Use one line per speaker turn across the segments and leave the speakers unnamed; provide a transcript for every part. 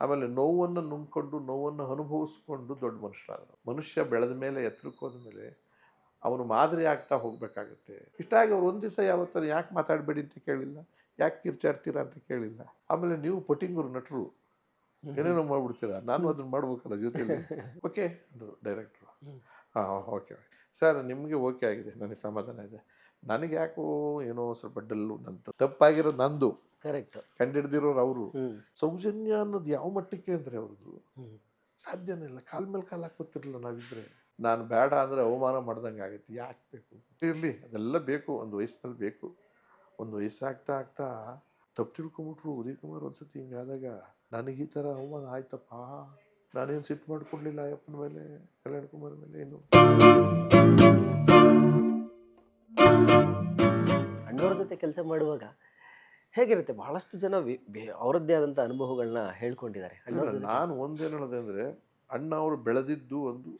ಆಮೇಲೆ ನೋವನ್ನು ನುಂಗ್ಕೊಂಡು ನೋವನ್ನು ಅನುಭವಿಸ್ಕೊಂಡು ದೊಡ್ಡ ಮನುಷ್ಯರಾದರು ಮನುಷ್ಯ ಬೆಳೆದ ಮೇಲೆ ಎತ್ತರಕ್ಕೆ ಹೋದ ಮೇಲೆ ಅವನು ಮಾದರಿ ಆಗ್ತಾ ಹೋಗಬೇಕಾಗುತ್ತೆ. ಇಷ್ಟಾಗಿ ಅವ್ರು ಒಂದು ದಿವಸ ಯಾವತ್ತರ ಯಾಕೆ ಮಾತಾಡಬೇಡಿ ಅಂತ ಕೇಳಿಲ್ಲ ಯಾಕೆ ಕಿರ್ಚಾಡ್ತೀರಾ ಅಂತ ಕೇಳಿಲ್ಲ. ಆಮೇಲೆ ನೀವು ಪಟಿಂಗರು ನಟರು ಏನೇನೋ ಮಾಡ್ಬಿಡ್ತೀರಾ? ನಾನು ಅದನ್ನು ಮಾಡ್ಬೇಕಲ್ಲ ಜೊತೆಲಿ. ಓಕೆ ಅಂದರು ಡೈರೆಕ್ಟ್ರು. ಹಾಂ ಓಕೆ ಸರ್ ನಿಮಗೆ ಓಕೆ ಆಗಿದೆ ನನಗೆ ಸಮಾಧಾನ ಇದೆ. ನನಗೆ ಯಾಕೋ ಏನೋ ಸ್ವಲ್ಪ ಡಲ್ಲು ನಂತ ತಪ್ಪಾಗಿರೋದು ನಂದು.
ಕರೆಕ್ಟ್.
ಕಂಡಿಡ್ದಿರೋರು ಅವರು. ಸೌಜನ್ಯ ಅನ್ನೋದು ಯಾವ ಮಟ್ಟಕ್ಕೆ ಅಂದ್ರೆ ಅವ್ರದ್ದು? ಸಾಧ್ಯನೇ ಇಲ್ಲ. ಕಾಲ್ ಮೇಲೆ ಕಾಲ್ ಹಾಕೋತಿರ್ಲಿಲ್ಲ ನಾವಿದ್ರೆ ನಾನು ಬೇಡ ಅಂದರೆ ಅವಮಾನ ಮಾಡ್ದಂಗೆ ಆಗುತ್ತೆ ಯಾಕೆ ಬೇಕು? ಇರಲಿ ಅದೆಲ್ಲ ಬೇಕು. ಒಂದು ವಯಸ್ಸಿನಲ್ಲಿ ಬೇಕು. ಒಂದು ವಯಸ್ಸಾಗ್ತಾ ಆಗ್ತಾ ತಪ್ಪು ತಿಳ್ಕೊಂಬಿಟ್ರು. ಉದಯ್ ಕುಮಾರ್ ಒಂದ್ಸತಿ ಹಿಂಗಾದಾಗ ನನಗೆ ಈ ಥರ ಅವಮಾನ ಆಯ್ತಪ್ಪ. ನಾನೇನು ಸಿಟ್ಟು ಮಾಡ್ಕೊಡ್ಲಿಲ್ಲ ಅಯ್ಯಪ್ಪನ ಮೇಲೆ ಕಲ್ಯಾಣ ಕುಮಾರ್ ಮೇಲೆ ಏನು?
ಅಣ್ಣವ್ರ ಜೊತೆ ಕೆಲಸ ಮಾಡುವಾಗ ಹೇಗಿರುತ್ತೆ? ಬಹಳಷ್ಟು ಜನ ವಿ- ಬೆ- ಅವರದ್ದೇ ಆದಂಥ ಅನುಭವಗಳನ್ನ ಹೇಳ್ಕೊಂಡಿದ್ದಾರೆ.
ನಾನು ಒಂದೇನು ಹೇಳೋದೆ ಅಂದರೆ ಅಣ್ಣ ಅವರು ಬೆಳೆದಿದ್ದು ಒಂದು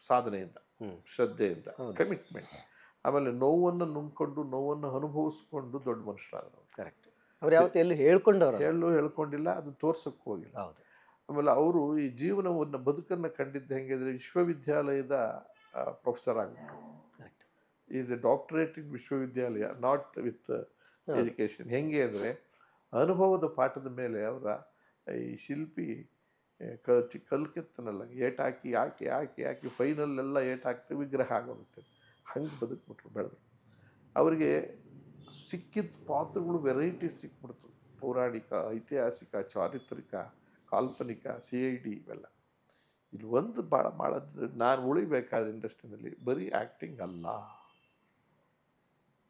ಸಾಧನೆಯಿಂದ
ಹ್ಮ್.
ಶ್ರದ್ಧೆಯಿಂದ. ಕಮಿಟ್ಮೆಂಟ್ ಆಮೇಲೆ ನೋವನ್ನು ನುಂಗ್ಕೊಂಡು ನೋವನ್ನು ಅನುಭವಿಸ್ಕೊಂಡು ದೊಡ್ಡ ಮನುಷ್ಯರಾದರು
ಕರೆಕ್ಟ್ ಅವ್ರು ಯಾವತ್ತೂ ಎಲ್ಲಿ ಹೇಳ್ಕೊಂಡವ್ರು
ಹೇಳು ಹೇಳ್ಕೊಂಡಿಲ್ಲ ಅದು ತೋರ್ಸಕ್ಕೆ ಹೋಗಿಲ್ಲ.
ಹೌದು.
ಆಮೇಲೆ ಅವರು ಈ ಜೀವನವನ್ನು ಬದುಕನ್ನು ಕಂಡಿದ್ದು ಹೆಂಗೆ ಅಂದರೆ ವಿಶ್ವವಿದ್ಯಾಲಯದ professor ಆಗಿಬಿಟ್ರು.
Correct
is a doctorate in ವಿಶ್ವವಿದ್ಯಾಲಯ ನಾಟ್ ವಿತ್ ಎಜುಕೇಷನ್ ಹೆಂಗೆ ಅಂದರೆ ಅನುಭವದ ಪಾಠದ ಮೇಲೆ ಅವರ ಈ ಶಿಲ್ಪಿ ಕ ಕಲ್ಕೆತ್ತನಲ್ಲ, ಏಟಾಕಿ ಹಾಕಿ ಹಾಕಿ ಹಾಕಿ ಹಾಕಿ ಫೈನಲ್ಲೆಲ್ಲ ಏಟ್ ಹಾಕ್ತಿ ವಿಗ್ರಹ ಆಗೋಗುತ್ತೆ. ಹಂಗೆ ಬದುಕ್ಬಿಟ್ರು, ಬೆಳೆದ್ರು. ಅವರಿಗೆ ಸಿಕ್ಕಿದ ಪಾತ್ರಗಳು ವೆರೈಟಿ ಸಿಕ್ಬಿಡ್ತು. ಪೌರಾಣಿಕ, ಐತಿಹಾಸಿಕ, ಚಾರಿತ್ರಿಕ, ಕಾಲ್ಪನಿಕ ಸಿ ಐ ಡಿ ಇವೆಲ್ಲ. ಇಲ್ಲಿ ಒಂದು ಭಾಳ ಭಾಳ ನಾನು ಉಳಿಬೇಕಾದ ಇಂಡಸ್ಟ್ರಿನಲ್ಲಿ ಬರೀ ಆ್ಯಕ್ಟಿಂಗ್ ಅಲ್ಲ.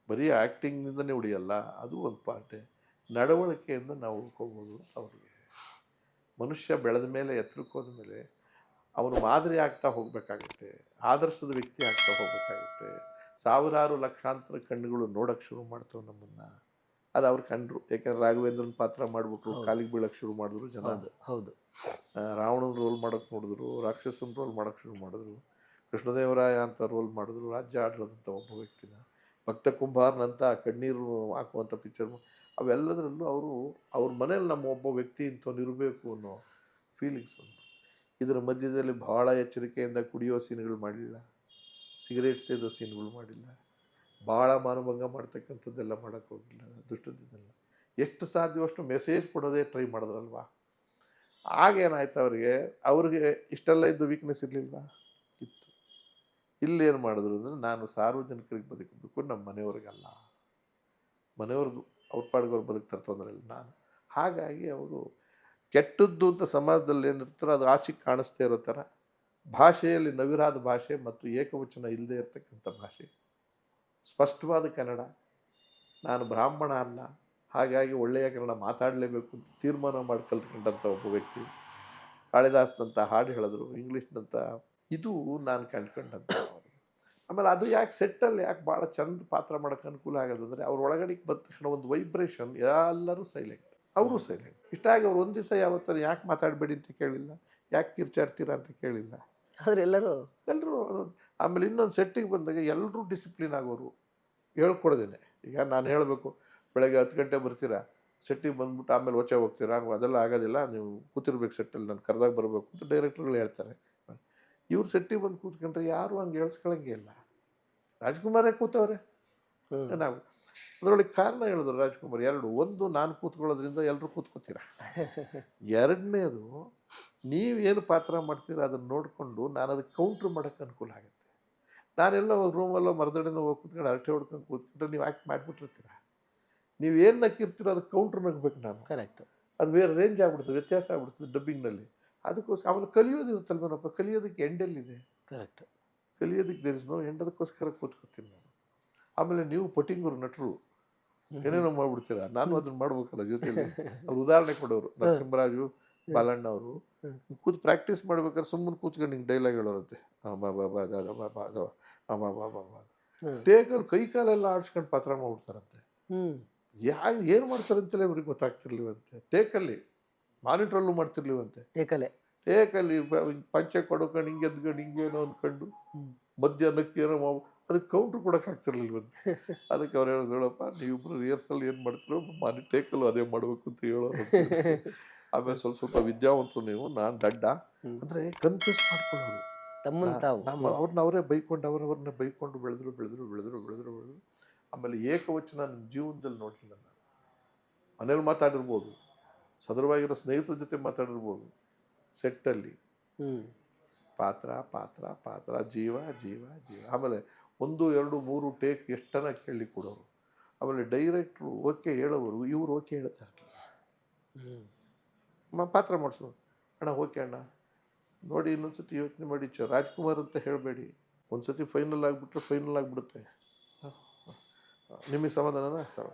ಬರೀ ಆ್ಯಕ್ಟಿಂಗ್ನಿಂದನೇ ಉಳಿಯಲ್ಲ ಅದು ಒಂದು ಪಾರ್ಟೆ. ನಡವಳಿಕೆಯಿಂದ ನಾವು ಉಳ್ಕೋಬೋದು ಅವರಿಗೆ. ಮನುಷ್ಯ ಬೆಳೆದ ಮೇಲೆ ಎತ್ತರಕ್ಕೆ ಹೋದ ಮೇಲೆ ಅವನು ಮಾದರಿ ಆಗ್ತಾ ಹೋಗಬೇಕಾಗುತ್ತೆ ಆದರ್ಶದ ವ್ಯಕ್ತಿ ಆಗ್ತಾ ಹೋಗಬೇಕಾಗುತ್ತೆ. ಸಾವಿರಾರು ಲಕ್ಷಾಂತರ ಕಣ್ಣುಗಳು ನೋಡೋಕ್ಕೆ ಶುರು ಮಾಡ್ತವೆ ನಮ್ಮನ್ನು. ಅದು ಅವ್ರು ಕಂಡ್ರು. ಯಾಕೆಂದ್ರೆ ರಾಘವೇಂದ್ರನ ಪಾತ್ರ ಮಾಡಿಬಿಟ್ರು. ಕಾಲಿಗೆ ಬೀಳಕ್ಕೆ ಶುರು ಮಾಡಿದ್ರು ಜನ.
ಹೌದು ಹೌದು.
ರಾವಣನ ರೋಲ್ ಮಾಡೋಕ್ಕೆ ನೋಡಿದ್ರು ರಾಕ್ಷಸನ ರೋಲ್ ಮಾಡೋಕ್ಕೆ ಶುರು ಮಾಡಿದ್ರು ಕೃಷ್ಣದೇವರಾಯ ಅಂತ ರೋಲ್ ಮಾಡಿದ್ರು ರಾಜ್ಯ ಆಡಿರೋದಂಥ ಒಬ್ಬ ವ್ಯಕ್ತಿನ. ಭಕ್ತ ಕುಂಬಾರನಂತ ಕಣ್ಣೀರು ಹಾಕುವಂಥ ಪಿಕ್ಚರ್ ಅವೆಲ್ಲದರಲ್ಲೂ ಅವರು, ಅವ್ರ ಮನೇಲಿ ನಮ್ಮ ಒಬ್ಬ ವ್ಯಕ್ತಿ ಇಂಥವ್ನು ಇರಬೇಕು ಅನ್ನೋ ಫೀಲಿಂಗ್ಸ್ ಬಂತು ಇದರ ಮಧ್ಯದಲ್ಲಿ ಭಾಳ ಎಚ್ಚರಿಕೆಯಿಂದ ಕುಡಿಯೋ ಸೀನ್ಗಳು ಮಾಡಲಿಲ್ಲ ಸಿಗರೇಟ್ ಸೇದೋ ಸೀನ್ಗಳು ಮಾಡಿಲ್ಲ. ಭಾಳ ಮಾನಭಂಗ ಮಾಡ್ತಕ್ಕಂಥದ್ದೆಲ್ಲ ಮಾಡೋಕ್ಕೆ ಹೋಗಿಲ್ಲ. ಎಷ್ಟು ಸಾಧ್ಯವಷ್ಟು ಮೆಸೇಜ್ ಕೊಡೋದೇ ಟ್ರೈ ಮಾಡಿದ್ರಲ್ವಾ? ಆಗೇನಾಯ್ತು ಅವರಿಗೆ? ಅವ್ರಿಗೆ ಇಷ್ಟೆಲ್ಲ ಇದ್ದು ವೀಕ್ನೆಸ್ ಇರಲಿಲ್ವಾ? ಇಲ್ಲೇನು ಮಾಡಿದ್ರು ಅಂದರೆ ನಾನು ಸಾರ್ವಜನಿಕರಿಗೆ ಬದುಕಬೇಕು, ನಮ್ಮ ಮನೆಯವ್ರಿಗಲ್ಲ. ಮನೆಯವ್ರದ್ದು ಅವ್ರ ಪಾಡಿಗೆ ಅವ್ರು ಬದುಕ್ತಾರೆ ತೊಂದರೆ ಇಲ್ಲ ನಾನು. ಹಾಗಾಗಿ ಅವರು ಕೆಟ್ಟದ್ದು ಅಂತ ಸಮಾಜದಲ್ಲಿ ಏನಿರ್ತಾರೋ ಅದು ಆಚೆಗೆ ಕಾಣಿಸ್ತೇ ಇರೋ ಥರ ಭಾಷೆಯಲ್ಲಿ ನವಿರಾದ ಭಾಷೆ ಮತ್ತು ಏಕವಚನ ಇಲ್ಲದೆ ಇರತಕ್ಕಂಥ ಭಾಷೆ. ಸ್ಪಷ್ಟವಾದ ಕನ್ನಡ. ನಾನು ಬ್ರಾಹ್ಮಣ ಅಲ್ಲ. ಹಾಗಾಗಿ ಒಳ್ಳೆಯ ಕನ್ನಡ ಮಾತಾಡಲೇಬೇಕು ಅಂತ ತೀರ್ಮಾನ ಮಾಡಿ ಕಲ್ತ್ಕೊಂಡಂಥ ಒಬ್ಬ ವ್ಯಕ್ತಿ. ಕಾಳಿದಾಸ್ನಂಥ ಹಾಡು ಹೇಳಿದ್ರು, ಇಂಗ್ಲೀಷ್ನಂಥ. ಇದು ನಾನು ಕಂಡ್ಕೊಂಡಂಥ. ಆಮೇಲೆ ಅದು ಯಾಕೆ ಸೆಟ್ಟಲ್ಲಿ ಯಾಕೆ ಭಾಳ ಚಂದ ಪಾತ್ರ ಮಾಡೋಕ್ಕೆ ಅನುಕೂಲ ಆಗೋದು ಅಂದರೆ ಅವ್ರ ಒಳಗಡೆಗೆ ಬಂದ ತಕ್ಷಣ ಒಂದು ವೈಬ್ರೇಷನ್ ಎಲ್ಲರೂ ಸೈಲೆಂಟ್ ಅವರು ಸೈಲೆಂಟ್ ಇಷ್ಟಾಗಿ ಅವ್ರು ಒಂದು ದಿವಸ ಯಾವತ್ತರ ಯಾಕೆ ಮಾತಾಡಬೇಡಿ ಅಂತ ಕೇಳಿಲ್ಲ ಯಾಕೆ ಕಿರ್ಚಾಡ್ತೀರಾ ಅಂತ ಕೇಳಿಲ್ಲ.
ಆದರೆ ಎಲ್ಲರೂ
ಎಲ್ಲರೂ ಆಮೇಲೆ ಇನ್ನೊಂದು ಸೆಟ್ಟಿಗೆ ಬಂದಾಗ ಎಲ್ಲರೂ ಡಿಸಿಪ್ಲಿನ್ ಆಗೋರು. ಹೇಳ್ಕೊಡ್ದೇನೆ. ಈಗ ನಾನು ಹೇಳಬೇಕು ಬೆಳಗ್ಗೆ ಹತ್ತು ಗಂಟೆ ಬರ್ತೀರಾ ಸೆಟ್ಟಿಗೆ ಬಂದ್ಬಿಟ್ಟು ಆಮೇಲೆ ಓಚೆ ಹೋಗ್ತೀರಾ ಅದೆಲ್ಲ ಆಗೋದಿಲ್ಲ ನೀವು ಕೂತಿರ್ಬೇಕು ಸೆಟ್ಟಲ್ಲಿ ನಾನು ಕರೆದಾಗ ಬರಬೇಕು ಅಂತ ಡೈರೆಕ್ಟ್ರುಗಳು ಹೇಳ್ತಾರೆ. ಇವ್ರು ಸೆಟ್ಟಿ ಬಂದು ಕೂತ್ಕೊಂಡ್ರೆ ಯಾರು ಹಂಗೆ ಹೇಳ್ಸ್ಕೊಳಂಗೆ ಇಲ್ಲ. ರಾಜ್ಕುಮಾರೇ ಕೂತವ್ರೆ. ನಾವು. ಅದರೊಳಗೆ ಕಾರಣ ಹೇಳಿದ್ರು ರಾಜ್ಕುಮಾರ್ ಎರಡು ಒಂದು ನಾನು ಕೂತ್ಕೊಳ್ಳೋದ್ರಿಂದ ಎಲ್ಲರೂ ಕೂತ್ಕೋತೀರ? ಎರಡನೇದು ನೀವೇನು ಪಾತ್ರ ಮಾಡ್ತೀರ ಅದನ್ನು ನೋಡಿಕೊಂಡು ನಾನು ಅದಕ್ಕೆ ಕೌಂಟ್ರ್ ಮಾಡೋಕ್ಕೆ ಅನುಕೂಲ ಆಗುತ್ತೆ. ನಾನೆಲ್ಲ ರೂಮಲ್ಲೋ ಮರದಡಿಂದ ಹೋಗಿ ಕೂತ್ಕೊಂಡು ಅರಟೆ ಹೊಡ್ಕೊಂಡು ಕೂತ್ಕೊಂಡ್ರೆ ನೀವು ಆ್ಯಕ್ಟ್ ಮಾಡಿಬಿಟ್ಟಿರ್ತೀರ? ನೀವು ಏನು ನಕ್ಕಿರ್ತೀರೋ ಅದಕ್ಕೆ ಕೌಂಟ್ರ್ ನಗ್ಬೇಕು ನಾನು.
ಕರೆಕ್ಟ್
ಅದು ಬೇರೆ ರೇಂಜ್ ಆಗ್ಬಿಡ್ತದೆ ವ್ಯತ್ಯಾಸ ಆಗ್ಬಿಡ್ತದೆ ಡಬ್ಬಿಂಗ್ನಲ್ಲಿ ಅದಕ್ಕೋಸ್ಕರ ಆಮೇಲೆ ಕಲಿಯೋದು ಇರುತ್ತಲ್ವನಪ್ಪ ಕಲಿಯೋದಕ್ಕೆ ಎಂಡಲ್ಲಿದೆ.
ಕರೆಕ್ಟ್
ಕಲಿಯೋದಕ್ಕೆ ದೇರ್ ಇಸ್ ನೋ ಎಂಡದಕ್ಕೋಸ್ಕರ ಕೂತ್ಕೋತೀನಿ ನಾನು. ಆಮೇಲೆ ನೀವು ಪಟಿಂಗರು ನಟರು. ಏನೇನೋ ಮಾಡ್ಬಿಡ್ತೀರಾ? ನಾನು ಅದನ್ನ ಮಾಡ್ಬೇಕಲ್ಲ ಜೊತೆಯಲ್ಲಿ. ಅವ್ರು ಉದಾಹರಣೆ ಕೊಡೋರು ನರಸಿಂಹರಾಜು ಬಾಲಣ್ಣ ಅವರು. ಕೂತು ಪ್ರಾಕ್ಟೀಸ್ ಮಾಡ್ಬೇಕಾದ್ರೆ ಸುಮ್ಮನೆ ಕೂತ್ಕೊಂಡು ಹಿಂಗೆ ಡೈಲಾಗ್ ಹೇಳೋರಂತೆ. ಟೇಕಲ್ಲಿ ಕೈ ಕಾಲೆಲ್ಲ ಆಡ್ಸ್ಕೊಂಡು ಪಾತ್ರ ಮಾಡ್ಬಿಡ್ತಾರಂತೆ. ಯಾ ಏನು ಮಾಡ್ತಾರೆ ಅಂತಲೇ ಅವ್ರಿಗೆ ಗೊತ್ತಾಗ್ತಿರ್ಲಿವಂತೆ ಟೇಕಲ್ಲಿ ಮಾನಿಟ್ರಲ್ಲೂ ಮಾಡ್ತಿರ್ಲಿವಂತೆ.
ಏಕಲೆ.
ಟೇಕಲ್ಲಿ ಬ- ಪಂಚೆ ಕೊಡ್ಕೊಂಡು ಹಿಂಗೆ ಎದ್ಕೊಂಡು ಹಿಂಗೇನೋ ಅಂದ್ಕೊಂಡು ಮಧ್ಯಾಹ್ನಕ್ಕೆ ಏನೋ ಮಾವು ಅದಕ್ಕೆ ಕೌಂಟ್ರ್ ಕೊಡೋಕೆ ಆಗ್ತಿರ್ಲಿಲ್ವಂತೆ. ಅದಕ್ಕೆ ಅವ್ರು ಹೇಳೋದು ಹೇಳಪ್ಪ ನೀವಿಬ್ರು ರಿಹರ್ಸಲ್ ಏನು ಮಾಡ್ತಿರೋ ಮಾನಿ ಟೇಕಲ್ಲೂ ಅದೇ ಮಾಡಬೇಕು ಅಂತ ಹೇಳೋರು ಆಮೇಲೆ ಸ್ವಲ್ಪ ಸ್ವಲ್ಪ ವಿದ್ಯಾವಂತರು ನೀವು ನಾನು ದಡ್ಡ
ಅಂದರೆ
ಅಂದ್ರೆ ಕನ್ಫ್ಯೂಸ್ ಮಾಡ್ಕೊಳ್ಳೋರು.
ತಮ್ಮನ್ನ ತಾವು.
ನಮ್ಮ ಅವ್ರನ್ನ ಅವರೇ ಬೈಕೊಂಡು ಅವ್ರವ್ರನ್ನ ಬೈಕೊಂಡು ಬೆಳೆದ್ರು ಬೆಳೆದ್ರು ಬೆಳೆದ್ರು ಬೆಳೆದ್ರು ಬೆಳೆದ್ರು. ಆಮೇಲೆ ಏಕವಚನ ನನ್ನ ಜೀವನದಲ್ಲಿ ನೋಡಲಿಲ್ಲ ನಾನು. ಮನೇಲಿ ಮಾತಾಡಿರ್ಬೋದು. ಸದೃವಾಗಿರೋ ಸ್ನೇಹಿತರ ಜೊತೆ ಮಾತಾಡಿರ್ಬೋದು. ಸೆಟ್ಟಲ್ಲಿ. ಪಾತ್ರ ಪಾತ್ರ ಪಾತ್ರ ಜೀವ ಜೀವ ಜೀವ. ಆಮೇಲೆ ಒಂದು ಎರಡು ಮೂರು ಟೇಕ್ ಎಷ್ಟನ ಕೇಳಿ ಕೊಡೋರು. ಆಮೇಲೆ ಡೈರೆಕ್ಟ್ರು ಓಕೆ ಹೇಳೋರು ಇವರು ಓಕೆ ಹೇಳ್ತಾ ಇರ್ತಾರೆ ಪಾತ್ರ ಮಾಡಿಸೋದು ಅಣ್ಣ ಓಕೆ ಅಣ್ಣ. ನೋಡಿ ಇನ್ನೊಂದು ಸತಿ ಯೋಚನೆ ಮಾಡಿ ಚ ರಾಜ್ಕುಮಾರ್ ಅಂತ ಹೇಳಬೇಡಿ. ಒಂದು ಸತಿ ಫೈನಲ್ ಆಗಿಬಿಟ್ರೆ ಫೈನಲ್ ಆಗಿಬಿಡುತ್ತೆ. ನಿಮಗೆ ಸಮಾಧಾನನಾ? ಸಮ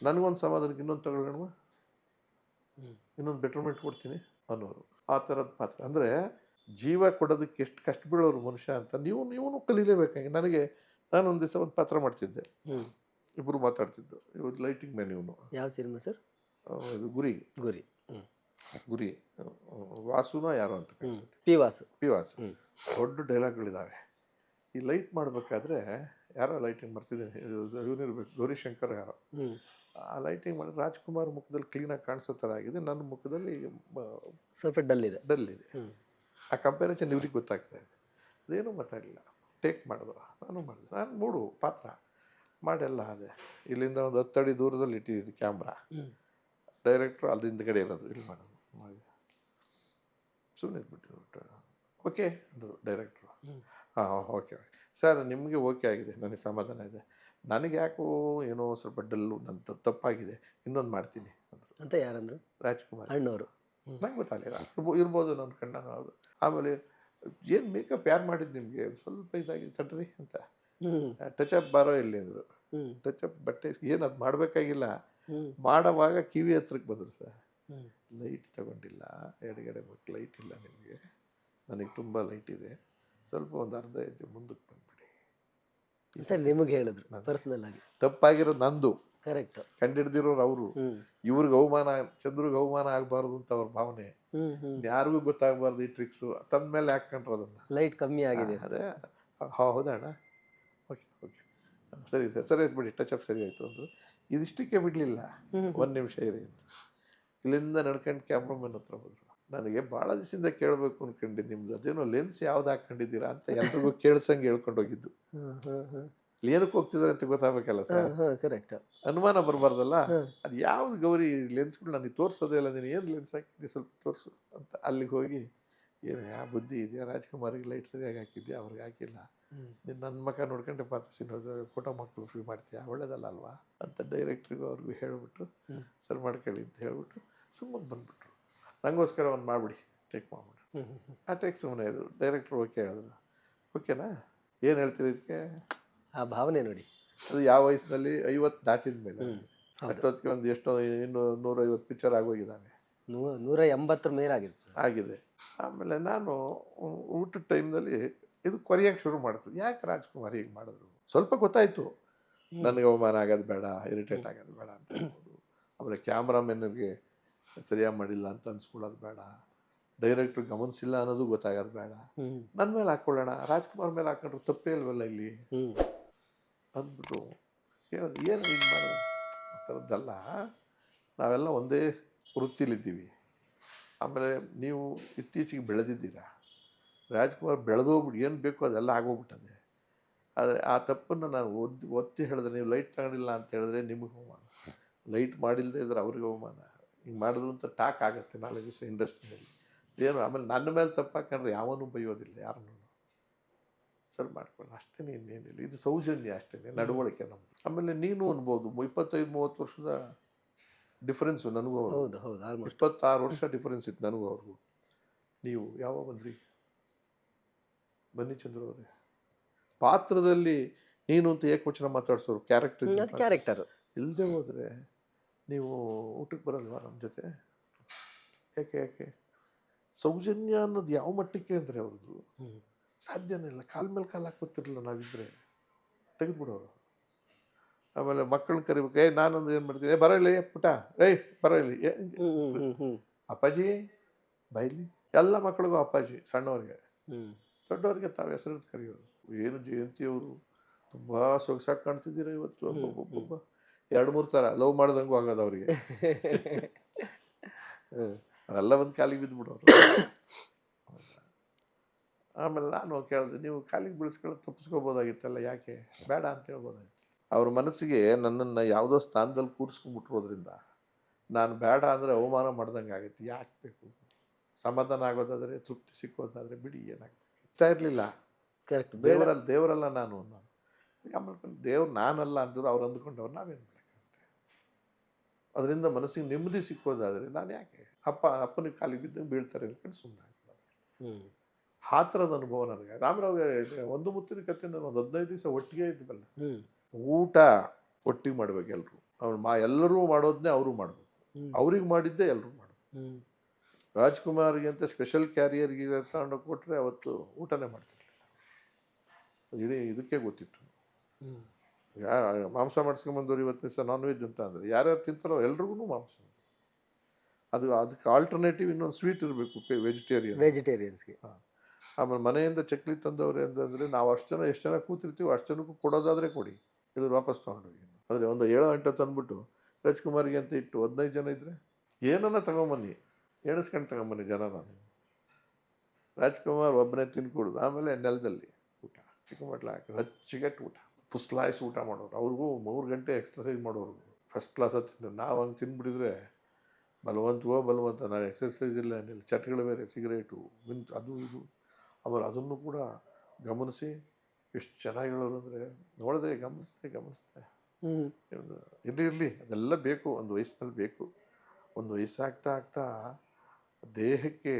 ನನಗೊಂದು ಸಮಾಧಾನಕ್ಕೆ ಇನ್ನೊಂದು ತಗೊಳ್ಳೋಣ. ಇನ್ನೊಂದು ಬೆಟರ್ಮೆಂಟ್ ಕೊಡ್ತೀನಿ ಅನ್ನೋರು. ಆ ಥರದ ಪಾತ್ರ. ಅಂದರೆ ಜೀವ ಕೊಡೋದಕ್ಕೆ ಎಷ್ಟು ಕಷ್ಟ ಬೀಳೋರು ಮನುಷ್ಯ ಅಂತ ನೀವು ನೀವು ಕಲೀಲೇಬೇಕಾಗಿ. ನನಗೆ ನಾನು ಒಂದು ದಿವಸ ಒಂದು ಪಾತ್ರ ಮಾಡ್ತಿದ್ದೆ. ಇಬ್ಬರು ಮಾತಾಡ್ತಿದ್ದು. ಇವ್ರು ಲೈಟಿಂಗ್ ಮ್ಯಾನ್ ಇವನು.
ಯಾವ ಸಿನಿಮಾ ಸರ್?
ಇದು ಗುರಿ.
ಗುರಿ.
ಗುರಿ. ವಾಸುನ ಯಾರು ಅಂತ
ಪಿ ವಾಸು
ಪಿ ವಾಸು. ದೊಡ್ಡ ಡೈಲಾಗ್ಗಳಿದ್ದಾವೆ ಈ ಲೈಟ್ ಮಾಡಬೇಕಾದ್ರೆ ಯಾರೋ ಲೈಟಿಂಗ್ ಮಾಡ್ತಿದ್ದೀನಿ? ಇವನಿರ್ಬೇಕು. ಗೌರಿಶಂಕರ್ ಯಾರೋ. ಆ ಲೈಟಿಂಗ್ ಮಾಡಿ ರಾಜ್ಕುಮಾರ್ ಮುಖದಲ್ಲಿ ಕ್ಲೀನಾಗಿ ಕಾಣಿಸೋ ಥರ ಆಗಿದೆ. ನನ್ನ ಮುಖದಲ್ಲಿ
ಸ್ವಲ್ಪ ಡಲ್ ಇದೆ
ಡಲ್ ಇದೆ ಆ ಕಂಪ್ಯಾರಿಸನ್ ಇವ್ರಿಗೆ ಗೊತ್ತಾಗ್ತಾ ಇದೆ. ಅದೇನೂ ಮಾತಾಡಲಿಲ್ಲ. ಟೇಕ್ ಮಾಡಿದ್ರು. ನಾನು ಮಾಡಿದೆ. ನಾನು ಮೂಡು ಪಾತ್ರ ಮಾಡೆಲ್ಲ ಅದೇ. ಇಲ್ಲಿಂದ ಒಂದು ಹತ್ತಡಿ ದೂರದಲ್ಲಿ ಇಟ್ಟಿದ್ದು ಕ್ಯಾಮ್ರಾ ಡೈರೆಕ್ಟ್ರು ಅಲ್ಲಿ ಹಿಂದ್ಗಡೆ ಇರೋದು. ಇಲ್ಲಿ ಮಾಡೋದು ಹಾಗೆ. ಸುಮ್ಮನೆ ಇದ್ಬಿಟ್ಟು ಓಕೆ ಅಂದರು ಡೈರೆಕ್ಟ್ರು ಹಾಂ ಓಕೆ ಓಕೆ. ಸರ್ ನಿಮಗೆ ಓಕೆ ಆಗಿದೆ. ನನಗೆ ಸಮಾಧಾನ ಇದೆ. ನನಗೆ ಯಾಕೋ ಏನೋ ಸ್ವಲ್ಪ ಡಲ್ಲು ನನ್ನ ತ- ತಪ್ಪಾಗಿದೆ ಇನ್ನೊಂದು ಮಾಡ್ತೀನಿ
ಅಂತ ಯಾರಂದ್ರು?
ರಾಜ್ಕುಮಾರ್.
ಅಣ್ಣವರು.
ನಂಗೆ ಗೊತ್ತಾಗಲಿಲ್ಲ. ಇರ್ಬೋ ಇರ್ಬೋದು ನನ್ನ ಕಣ್ಣ ಆಮೇಲೆ ಏನು ಮೇಕಪ್ ಯಾರು ಮಾಡಿದ್ದು ನಿಮಗೆ? ಸ್ವಲ್ಪ ಇದಾಗಿದೆ ತಡ್ರಿ ಅಂತ.
ಟಚ್
ಅಪ್ ಬಾರೋ ಇಲ್ಲಿ ಅಂದರು.
ಟಚ್
ಅಪ್ ಬಟ್ಟೆ ಏನು ಅದು ಮಾಡಬೇಕಾಗಿಲ್ಲ. ಮಾಡೋವಾಗ ಕಿವಿ ಹತ್ರಕ್ಕೆ ಬಂದರು ಸರ್. ಲೈಟ್ ತಗೊಂಡಿಲ್ಲ ಎಡಗಡೆ ಲೈಟ್ ಇಲ್ಲ ನಿಮಗೆ. ನನಗೆ ತುಂಬ ಲೈಟ್ ಇದೆ. ಸ್ವಲ್ಪ ಒಂದು ಅರ್ಧ ಹೆಜ್ಜೆ ಮುಂದಕ್ಕೆ ಬಂದ್ಬಿಡಿ
ಸರ್ ನಿಮಗೆ ಹೇಳಿದ್ರು ಪರ್ಸನಲ್ ಆಗಿ.
ತಪ್ಪಾಗಿರೋದು ನಂದು.
ಕರೆಕ್ಟ್
ಕಂಡಿಡ್ದಿರೋರು ಅವರು. ಇವ್ರಿಗೆ ಅವಮಾನ ಚಂದ್ರಿಗೆ ಅವಮಾನ ಆಗಬಾರ್ದು ಅಂತ ಅವ್ರ ಭಾವನೆ. ಯಾರಿಗೂ ಗೊತ್ತಾಗಬಾರ್ದು ಈ ಟ್ರಿಕ್ಸು ತಂದ ಮೇಲೆ ಹಾಕೊಂಡ್ರು ಅದನ್ನ?
ಲೈಟ್ ಕಮ್ಮಿ ಆಗಿದೆ.
ಅದೇ. ಹೌದಣ್ಣ ಹೌದಾ ಅಣ್ಣ? ಓಕೆ ಓಕೆ ಸರಿ ಸರ್ ಸರಿ ಆಯ್ತು ಬಿಡಿ. ಟಚ್ ಅಪ್ ಸರಿ ಆಯಿತು ಅಂದರು. ಇದಿಷ್ಟಕ್ಕೆ ಬಿಡಲಿಲ್ಲ. ಒಂದು ನಿಮಿಷ ಇರಿ ಅಂತ. ಇಲ್ಲಿಂದ ನಡ್ಕೊಂಡು ಕ್ಯಾಮ್ರಾಮನ್ ಹತ್ರ ಹೋದ್ರು. ನನಗೆ ಭಾಳ ದಿವಸದಿಂದ ಕೇಳಬೇಕು ಅನ್ಕೊಂಡೆ ನಿಮ್ದು. ಅದೇನೋ ಲೆನ್ಸ್ ಯಾವ್ದು ಹಾಕೊಂಡಿದ್ದೀರಾ ಅಂತ ಎಲ್ರಿಗೂ ಕೇಳ್ಸಂಗೆ ಹೇಳ್ಕೊಂಡು ಹೋಗಿದ್ದು. ಏನಕ್ಕೆ ಹೋಗ್ತಿದ್ದಾರೆ ಅಂತ ಗೊತ್ತಾಗಬೇಕಲ್ಲ ಸರ್?
ಕರೆಕ್ಟ್
ಅನುಮಾನ ಬರಬಾರ್ದಲ್ಲ? ಅದು ಯಾವ್ದು ಗೌರಿ ಲೆನ್ಸ್ಗಳು ನನಗೆ ತೋರಿಸೋದೇ ಇಲ್ಲ. ನೀನು ಏನು ಲೆನ್ಸ್ ಹಾಕಿದ್ದೆ ಸ್ವಲ್ಪ ತೋರಿಸು ಅಂತ. ಅಲ್ಲಿಗೆ ಹೋಗಿ ಏನು ಯಾವ ಬುದ್ಧಿ ಇದೆಯಾ? ರಾಜ್ಕುಮಾರಿಗೆ ಲೈಟ್ ಸರಿಯಾಗಿ ಹಾಕಿದ್ಯಾ? ಅವ್ರಿಗೆ ಹಾಕಿಲ್ಲ. ನೀನು ನನ್ನ ಮಕ್ಕ ನೋಡ್ಕೊಂಡೆ ಪಾತ್ರ ಸಿನಿಮಾ ಫೋಟೋ ಮಕ್ಕಳು ಫ್ರೀ ಮಾಡ್ತೀಯಾ? ಒಳ್ಳೇದಲ್ಲ ಅಲ್ವಾ? ಅಂತ ಡೈರೆಕ್ಟ್ರಿಗೂ ಅವ್ರಿಗೂ ಹೇಳ್ಬಿಟ್ಟು
ಹ್ಮ್.
ಸರ್ ಮಾಡ್ಕೊಳ್ಳಿ ಅಂತ ಹೇಳಿಬಿಟ್ಟು ಸುಮ್ಮನೆ ಬಂದ್ಬಿಟ್ರು. ನನಗೋಸ್ಕರ ಒಂದು ಮಾಡಿಬಿಡಿ ಟೇಕ್
ಮಾಡಿಬಿಡಿ.
ಆ ಟೇಕ್ ಸುಮ್ಮನೆ ಇದ್ರು ಡೈರೆಕ್ಟ್ರು ಓಕೆ ಹೇಳಿದ್ರು. ಓಕೆನಾ ಏನು ಹೇಳ್ತೀರಿ ಇದಕ್ಕೆ
ಆ ಭಾವನೆ ನೋಡಿ.
ಅದು ಯಾವ ವಯಸ್ಸಿನಲ್ಲಿ? ಐವತ್ತು ದಾಟಿದ ಮೇಲೆ. ಅಷ್ಟೊತ್ತಿಗೆ ಒಂದು ಎಷ್ಟೋ ಇನ್ನೂ ನೂರೈವತ್ತು ಪಿಕ್ಚರ್ ಆಗೋಗಿದ್ದಾವೆ.
ನೂ- ನೂರ ಎಂಬತ್ತರ ಮೇಲಾಗಿತ್ತು ಸರ್.
ಆಗಿದೆ. ಆಮೇಲೆ ನಾನು ಊಟದ ಟೈಮ್ನಲ್ಲಿ ಇದು ಕೊರಿಯಕ್ಕೆ ಶುರು ಮಾಡ್ತು. ಯಾಕೆ ರಾಜ್ಕುಮಾರ್ ಹೀಗೆ ಮಾಡಿದ್ರು? ಸ್ವಲ್ಪ ಗೊತ್ತಾಯಿತು. ನನಗೆ ಅವಮಾನ ಆಗೋದು ಬೇಡ ಇರಿಟೇಟ್ ಆಗೋದು ಬೇಡ ಅಂತ ಹೇಳ್ಬೋದು. ಆಮೇಲೆ ಕ್ಯಾಮ್ರಾಮೆನ್ಗೆ ಸರಿಯಾಗಿ ಮಾಡಿಲ್ಲ ಅಂತ ಅನ್ಸ್ಕೊಳ್ಳೋದು ಬೇಡ. ಡೈರೆಕ್ಟ್ರ್ ಗಮನಿಸಿಲ್ಲ ಅನ್ನೋದು ಗೊತ್ತಾಗೋದು ಬೇಡ. ನನ್ನ ಮೇಲೆ ಹಾಕ್ಕೊಳ್ಳೋಣ. ರಾಜ್ಕುಮಾರ್ ಮೇಲೆ ಹಾಕೊಂಡ್ರೆ ತಪ್ಪೇ ಇಲ್ವಲ್ಲ ಇಲ್ಲಿ? ಅಂದ್ಬಿಟ್ಟು ಕೇಳೋದು ಏನು ಹಿಂಗೆ ಮಾಡೋದು? ಆ ಥರದ್ದಲ್ಲ. ನಾವೆಲ್ಲ ಒಂದೇ ವೃತ್ತಿಲಿದ್ದೀವಿ ಆಮೇಲೆ ನೀವು ಇತ್ತೀಚೆಗೆ ಬೆಳೆದಿದ್ದೀರಾ? ರಾಜ್ಕುಮಾರ್ ಬೆಳೆದೋಗ್ಬಿಟ್ಟು ಏನು ಬೇಕೋ ಅದೆಲ್ಲ ಆಗೋಗ್ಬಿಟ್ಟದೆ. ಆದರೆ ಆ ತಪ್ಪನ್ನು ನಾನು ಒದ್ದು ಒತ್ತಿ ಹೇಳಿದ್ರೆ ನೀವು ಲೈಟ್ ತಗೊಂಡಿಲ್ಲ ಅಂತ ಹೇಳಿದ್ರೆ ನಿಮಗೆ ಅವಮಾನ. ಲೈಟ್ ಮಾಡಿಲ್ಲದೆ ಇದ್ರೆ ಅವ್ರಿಗೆ ಅವಮಾನ. ಹಿಂಗೆ ಮಾಡಿದ್ರು ಅಂತ ಟಾಕ್ ಆಗುತ್ತೆ ನಾಲ್ಕು ದಿವಸ ಇಂಡಸ್ಟ್ರಿಯಲ್ಲಿ. ಏನು ಆಮೇಲೆ ನನ್ನ ಮೇಲೆ ತಪ್ಪಾಕಂದ್ರೆ ಯಾವನು ಬೈಯೋದಿಲ್ಲ ಯಾರನ್ನೂ. ಸರ್ ಮಾಡ್ಕೊಂಡು ಅಷ್ಟೇ ಇನ್ನೇನಿಲ್ಲ ಇದು ಸೌಜನ್ಯ ಅಷ್ಟೇ ನಡವಳಿಕೆ ನಮ್ಮ ಆಮೇಲೆ ನೀನು ಅನ್ಬೋದು ಇಪ್ಪತ್ತೈದು ಮೂವತ್ತು ವರ್ಷದ ಡಿಫ್ರೆನ್ಸು ನನಗೂ.
ಹೌದು ಹೌದು
ಇಪ್ಪತ್ತಾರು ವರ್ಷ ಡಿಫ್ರೆನ್ಸ್ ಇತ್ತು ನನಗೂ ಅವ್ರಿಗೂ. ನೀವು ಯಾವಾಗ ಬಂದ್ರಿ? ಬನ್ನಿ ಚಂದ್ರ ಅವರೇ. ಪಾತ್ರದಲ್ಲಿ ನೀನು ಅಂತ ಏಕವಚನ ಮಾತಾಡ್ಸೋರು ಕ್ಯಾರೆಕ್ಟರ್
ಕ್ಯಾರೆಕ್ಟರ್
ಇಲ್ಲದೆ ಹೋದರೆ ನೀವು ಊಟಕ್ಕೆ ಬರಲ್ವಾ ನಮ್ಮ ಜೊತೆ? ಯಾಕೆ ಯಾಕೆ? ಸೌಜನ್ಯ ಅನ್ನೋದು ಯಾವ ಮಟ್ಟಕ್ಕೆ ಅಂದರೆ ಅವ್ರದ್ದು ಸಾಧ್ಯನೇ ಇಲ್ಲ. ಕಾಲ ಮೇಲೆ ಕಾಲು ಹಾಕ್ಕೊತಿರಲಿಲ್ಲ ನಾವಿದ್ರೆ. ತೆಗೆದ್ಬಿಡೋರು. ಆಮೇಲೆ ಮಕ್ಕಳನ್ನ ಕರಿಬೇಕು. ಏ ನಾನಂದ್ರೆ ಏನು ಮಾಡ್ತೀನಿ? ಏ ಬರಲಿ ಪುಟ. ಏಯ್ ಬರಲಿ ಏ
ಹ್ಮ್ ಹ್ಮ್ ಹ್ಮ್
ಅಪ್ಪಾಜಿ ಬೈಲಿ. ಎಲ್ಲ ಮಕ್ಕಳಿಗೂ ಅಪ್ಪಾಜಿ ಸಣ್ಣವ್ರಿಗೆ. ದೊಡ್ಡವ್ರಿಗೆ ತಾವು ಹೆಸರು ಕರೆಯೋರು. ಏನು ಜಯಂತಿಯವರು. ತುಂಬ ಸೊಗಸಾಗಿ ಕಾಣ್ತಿದ್ದೀರಾ ಇವತ್ತು? ಒಬ್ಬೊಬ್ಬೊಬ್ಬ. ಎರಡು ಮೂರು ಥರ ಲವ್ ಮಾಡ್ದಂಗೂ ಆಗೋದು ಅವರಿಗೆ. ಅದೆಲ್ಲ ಒಂದು ಕಾಲಿಗೆ ಬಿದ್ದುಬಿಡೋರು ಆಮೇಲೆ ನಾನು ಕೇಳಿದೆ ನೀವು ಕಾಲಿಗೆ ಬೀಳಿಸ್ಕೊಳ್ಳೋದು ತಪ್ಪಿಸ್ಕೋಬೋದಾಗಿತ್ತಲ್ಲ ಯಾಕೆ? ಬೇಡ ಅಂತ ಹೇಳ್ಬೋದಾಗಿತ್ತು. ಅವ್ರ ಮನಸ್ಸಿಗೆ ನನ್ನನ್ನು ಯಾವುದೋ ಸ್ಥಾನದಲ್ಲಿ ಕೂರಿಸ್ಕೊಂಡ್ಬಿಟ್ಟಿರೋದ್ರಿಂದ ನಾನು ಬೇಡ ಅಂದರೆ ಅವಮಾನ ಮಾಡ್ದಂಗೆ ಆಗುತ್ತೆ. ಯಾಕೆ ಬೇಕು? ಸಮಾಧಾನ ಆಗೋದಾದರೆ ತೃಪ್ತಿ ಸಿಕ್ಕೋದಾದರೆ ಬಿಡಿ ಏನಾಗ್ತದೆ? ಸಿಗ್ತಾ ಇರಲಿಲ್ಲ.
ಕರೆಕ್ಟ್
ದೇವರಲ್ಲಿ ದೇವರಲ್ಲ ನಾನು ನಾನು ಆಮೇಲೆ ದೇವ್ರು ನಾನಲ್ಲ ಅಂದರು ಅವ್ರು ಅಂದ್ಕೊಂಡವ್ರು ನಾವೇನು ಅದರಿಂದ ಮನಸ್ಸಿಗೆ ನೆಮ್ಮದಿ ಸಿಕ್ಕೋದಾದರೆ ನಾನು ಯಾಕೆ? ಅಪ್ಪ ಅಪ್ಪನಿಗೆ ಕಾಲಿಗೆ ಬಿದ್ದಂಗೆ ಬೀಳ್ತಾರೆ ಅನ್ಕೊಂಡು ಸುಮ್ಮನೆ ಆ ಥರದ ಅನುಭವ ನನಗೆ. ರಾಮರಾವ್ ಒಂದು ಮುತ್ತಿನ ಕಥೆಯಿಂದ ಒಂದು ಹದಿನೈದು ದಿವಸ ಒಟ್ಟಿಗೆ ಇದ್ವಲ್ಲ. ಊಟ ಒಟ್ಟಿಗೆ ಮಾಡ್ಬೇಕು ಎಲ್ಲರೂ ಅವ್ನು ಮಾ ಎಲ್ಲರೂ ಮಾಡೋದನ್ನೇ ಅವರು ಮಾಡಬೇಕು. ಅವ್ರಿಗೆ ಮಾಡಿದ್ದೆ ಎಲ್ಲರೂ ಮಾಡಬೇಕು. ರಾಜ್ಕುಮಾರ್ಗೆ ಅಂತ ಸ್ಪೆಷಲ್ ಕ್ಯಾರಿಯರ್ಗೆ ತಗೊಂಡೋಗಿ ಕೊಟ್ಟರೆ ಅವತ್ತು ಊಟನೇ ಮಾಡ್ತಿರ್ಲಿಲ್ಲ. ಇಡೀ ಇದಕ್ಕೆ ಗೊತ್ತಿತ್ತು. ಯಾ ಮಾಂಸ ಮಾಡಿಸ್ಕೊಂಬಂದವ್ರು ಇವತ್ತು ದಿವಸ ನಾನ್ ವೆಜ್ ಅಂತ ಅಂದರೆ ಯಾರ್ಯಾರು ತಿಂತಾರೋ ಎಲ್ರಿಗೂ ಮಾಂಸ. ಅದು ಅದಕ್ಕೆ ಆಲ್ಟರ್ನೇಟಿವ್ ಇನ್ನೊಂದು ಸ್ವೀಟ್ ಇರಬೇಕು ವೆಜಿಟೇರಿಯನ್
ವೆಜಿಟೇರಿಯನ್ಸ್ಗೆ
ಆಮೇಲೆ ಮನೆಯಿಂದ ಚಕ್ಲಿ ತಂದವರು ಅಂತಂದರೆ ನಾವು ಅಷ್ಟು ಜನ ಎಷ್ಟು ಜನ ಕೂತಿರ್ತೀವಿ ಅಷ್ಟು ಜನಕ್ಕೂ ಕೊಡೋದಾದರೆ ಕೊಡಿ. ಇದು ವಾಪಸ್ ತೊಗೊಂಡೋಗಿ. ಅಂದರೆ ಒಂದು ಏಳು ಗಂಟೆ ತಂದ್ಬಿಟ್ಟು ರಾಜ್ಕುಮಾರ್ಗೆ ಅಂತ ಇಟ್ಟು ಹದಿನೈದು ಜನ ಇದ್ದರೆ ಏನನ್ನ ತಗೊಂಬನ್ನಿ. ಎಣಿಸ್ಕೊಂಡು ತಗೊಂಬನ್ನಿ ಜನ ನಾನು ರಾಜ್ಕುಮಾರ್ ಒಬ್ಬನೇ ತಿನ್ಕೊಡುದು ಆಮೇಲೆ ನೆಲದಲ್ಲಿ ಊಟ. ಚಿಕ್ಕ ಮಟ್ಲ ಹಾಕಿ ಹಚ್ಚಿಗೆಟ್ಟು ಊಟ. ಪುಸ್ಲಾಯಿಸಿ ಊಟ ಮಾಡೋರು. ಅವ್ರಿಗೂ ಮೂರು ಗಂಟೆ ಎಕ್ಸರ್ಸೈಸ್ ಮಾಡೋರು. ಫಸ್ಟ್ ಕ್ಲಾಸ್ ತಿಂದು ನಾವು ಹಂಗೆ ತಿಂದ್ಬಿಟ್ಟಿದ್ರೆ ಬಲವಂತವೋ ಬಲವಂತ ನಾವು ಎಕ್ಸರ್ಸೈಸ್ ಇಲ್ಲ ಏನಿಲ್ಲ. ಚಟಗಳು ಬೇರೆ ಸಿಗರೇಟು ಮಿಂಚು ಅದು ಇದು. ಅವರು ಅದನ್ನು ಕೂಡ ಗಮನಿಸಿ ಎಷ್ಟು ಚೆನ್ನಾಗಿ ಹೇಳೋರು ಅಂದರೆ ನೋಡಿದ್ರೆ ಗಮನಿಸ್ತೆ
ಗಮನಿಸ್ತೆ.
ಇರಲಿ ಇರಲಿ ಅದೆಲ್ಲ ಬೇಕು ಒಂದು ವಯಸ್ಸಿನಲ್ಲಿ ಬೇಕು. ಒಂದು ವಯಸ್ಸಾಗ್ತಾ ಆಗ್ತಾ ದೇಹಕ್ಕೆ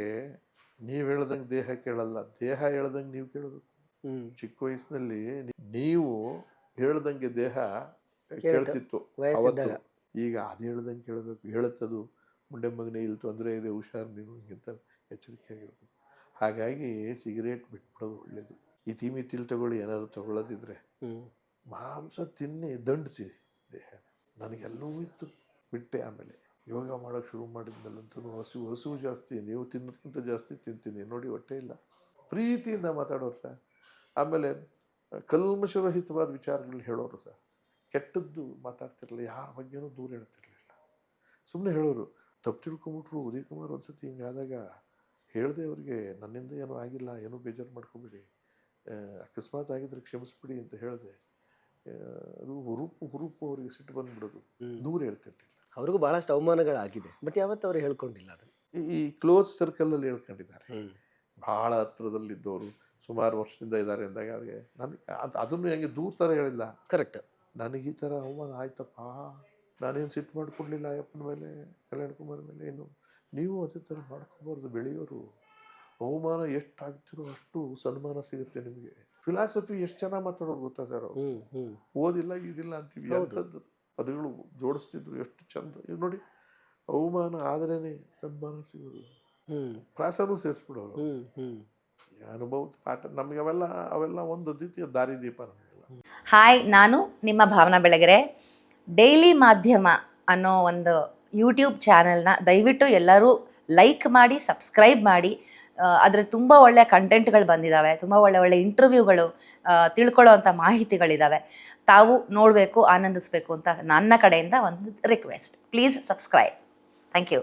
ನೀವು ಹೇಳ್ದಂಗೆ ದೇಹ ಕೇಳಲ್ಲ ದೇಹ ಹೇಳ್ದಂಗೆ ನೀವು
ಹ್ಮ್
ಚಿಕ್ಕ ವಯಸ್ಸಿನಲ್ಲಿ ನೀವು ಹೇಳ್ದಂಗೆ ದೇಹ ಕೇಳ್ತಿತ್ತು ಅವತ್ತು. ಈಗ ಅದು ಹೇಳ್ದಂಗೆ ಕೇಳಬೇಕು. ಹೇಳುತ್ತದು ಮುಂಡೆ ಮಗನೇ ಇಲ್ಲಿ ತೊಂದರೆ ಇದೆ ಹುಷಾರು ನೀನು ಎಚ್ಚರಿಕೆ ಆಗಿರ್ಬೇಕು ಹಾಗಾಗಿ ಸಿಗರೇಟ್ ಬಿಟ್ಬಿಡೋದು ಒಳ್ಳೇದು. ಇತಿಮಿತಿಲ್ ತಗೊಳ್ಳಿ ಏನಾದ್ರು ತಗೊಳ್ಳೋದಿದ್ರೆ ಮಾಂಸ ತಿನ್ನಿ ದಂಡಿಸಿ ದೇಹ ನನಗೆಲ್ಲವೂ ಇತ್ತು ಬಿಟ್ಟೆ ಆಮೇಲೆ. ಯೋಗ ಮಾಡೋಕ್ಕೆ ಶುರು ಮಾಡಿದ್ಮೇಲಂತೂ ಹಸು ಹಸು ಜಾಸ್ತಿ ನೀವು ತಿನ್ನೋದಕ್ಕಿಂತ ಜಾಸ್ತಿ ತಿಂತೀನಿ. ನೋಡಿ ಹೊಟ್ಟೆ ಇಲ್ಲ. ಪ್ರೀತಿಯಿಂದ ಮಾತಾಡೋರು ಸರ್. ಆಮೇಲೆ ಕಲ್ಮಶರಹಿತವಾದ ವಿಚಾರಗಳು ಹೇಳೋರು ಸರ್. ಕೆಟ್ಟದ್ದು ಮಾತಾಡ್ತಿರಲಿಲ್ಲ ಯಾರ ಬಗ್ಗೆನೂ ದೂರ ಹೇಳ್ತಿರ್ಲಿಲ್ಲ ಸುಮ್ಮನೆ ಹೇಳೋರು ತಪ್ಪು ತಿಳ್ಕೊಂಬಿಟ್ರು ಉದಯ್ ಕುಮಾರ್ ಒಂದ್ಸತಿ ಹಿಂಗಾದಾಗ ಹೇಳಿದೆ ಅವ್ರಿಗೆ ನನ್ನಿಂದ ಏನೂ ಆಗಿಲ್ಲ ಏನೂ ಬೇಜಾರು ಮಾಡ್ಕೊಬೇಡಿ ಅಕಸ್ಮಾತ್ ಆಗಿದ್ರೆ ಕ್ಷಮಿಸ್ಬಿಡಿ ಅಂತ ಹೇಳಿದೆ. ಅದು ಹುರುಪು ಹುರುಪು ಅವರಿಗೆ ಸಿಟ್ಟು ಬಂದ್ಬಿಡೋದು. ದೂರ ಹೇಳ್ತಿರ್ಲಿಲ್ಲ
ಅವ್ರಿಗೂ ಬಹಳಷ್ಟು ಅವಮಾನಗಳಾಗಿದೆ ಬಟ್ ಯಾವತ್ತು ಅವ್ರು ಹೇಳ್ಕೊಂಡಿಲ್ಲ ಅದು
ಈ- ಕ್ಲೋಸ್ ಸರ್ಕಲಲ್ಲಿ ಹೇಳ್ಕೊಂಡಿದ್ದಾರೆ. ಭಾಳ ಹತ್ರದಲ್ಲಿದ್ದವರು ಸುಮಾರು ವರ್ಷದಿಂದ ಇದ್ದಾರೆ ಅಂದಾಗ ಅವ್ರಿಗೆ. ನನಗೆ ಅದು ಅದನ್ನು ಹೆಂಗೆ ದೂರ ಥರ ಹೇಳಿಲ್ಲ.
ಕರೆಕ್ಟ್
ನನಗೆ ಈ ಥರ ಅವಮಾನ ಆಯ್ತಪ್ಪ. ನಾನೇನು ಸಿಟ್ಟು ಮಾಡಿಕೊಡ್ಲಿಲ್ಲ ಅಯ್ಯಪ್ಪನ ಮೇಲೆ ಕಲ್ಯಾಣ ಕುಮಾರ್ ಮೇಲೆ ಏನು? ನೀವು ಅದೇ ಥರ ಮಾಡ್ಕೊಬಾರ್ದು ಬೆಳೆಯೋರು. ಅವಮಾನ ಎಷ್ಟು ಆಗ್ತಿರೋ ಅಷ್ಟು ಸನ್ಮಾನ ಸಿಗುತ್ತೆ ನಿಮಗೆ. ಫಿಲಾಸಫಿ ಎಷ್ಟು ಚೆನ್ನಾಗಿ ಮಾತಾಡೋರು ಗೊತ್ತಾ ಸರ್ ಅವರು? ಓದಿಲ್ಲ ಇದಿಲ್ಲ ಅಂತೀವಿ. ಅಂಥದ್ದು ಪದಗಳು ಜೋಡಿಸ್ತಿದ್ರು ಎಷ್ಟು ಚಂದ. ಇದು ನೋಡಿ ಅವಮಾನ ಆದ್ರೇನೆ ಸನ್ಮಾನ ಸಿಗೋದು.
ಹ್ಮ್.
ಪ್ರಾಸನೂ ಸೇರಿಸ್ಬಿಡೋರು.
ಹ್ಮ್ ಹ್ಮ್.
ಅನುಭವದ ಪಾಠ. ನಮಗೆ ಅವೆಲ್ಲ ಅವೆಲ್ಲ ಒಂದು ರೀತಿಯ ದಾರಿದೀಪ ನಮಗೆಲ್ಲ.
ಹಾಯ್ ನಾನು ನಿಮ್ಮ ಭಾವನಾ ಬೆಳಗರೆ. ಡೈಲಿ ಮಾಧ್ಯಮ ಅನ್ನೋ ಒಂದು ಯೂಟ್ಯೂಬ್ ಚಾನಲ್ನ ದಯವಿಟ್ಟು ಎಲ್ಲರೂ ಲೈಕ್ ಮಾಡಿ ಸಬ್ಸ್ಕ್ರೈಬ್ ಮಾಡಿ. ಅದರ ತುಂಬ ಒಳ್ಳೆಯ ಕಂಟೆಂಟ್ಗಳು ಬಂದಿದ್ದಾವೆ ತುಂಬ ಒಳ್ಳೆ ಒಳ್ಳೆ ಇಂಟರ್ವ್ಯೂಗಳು ತಿಳ್ಕೊಳ್ಳೋ ಅಂಥ ಮಾಹಿತಿಗಳಿದ್ದಾವೆ ತಾವು ನೋಡಬೇಕು, ಆನಂದಿಸಬೇಕು ಅಂತ ನನ್ನ ಕಡೆಯಿಂದ ಒಂದು request please subscribe thank you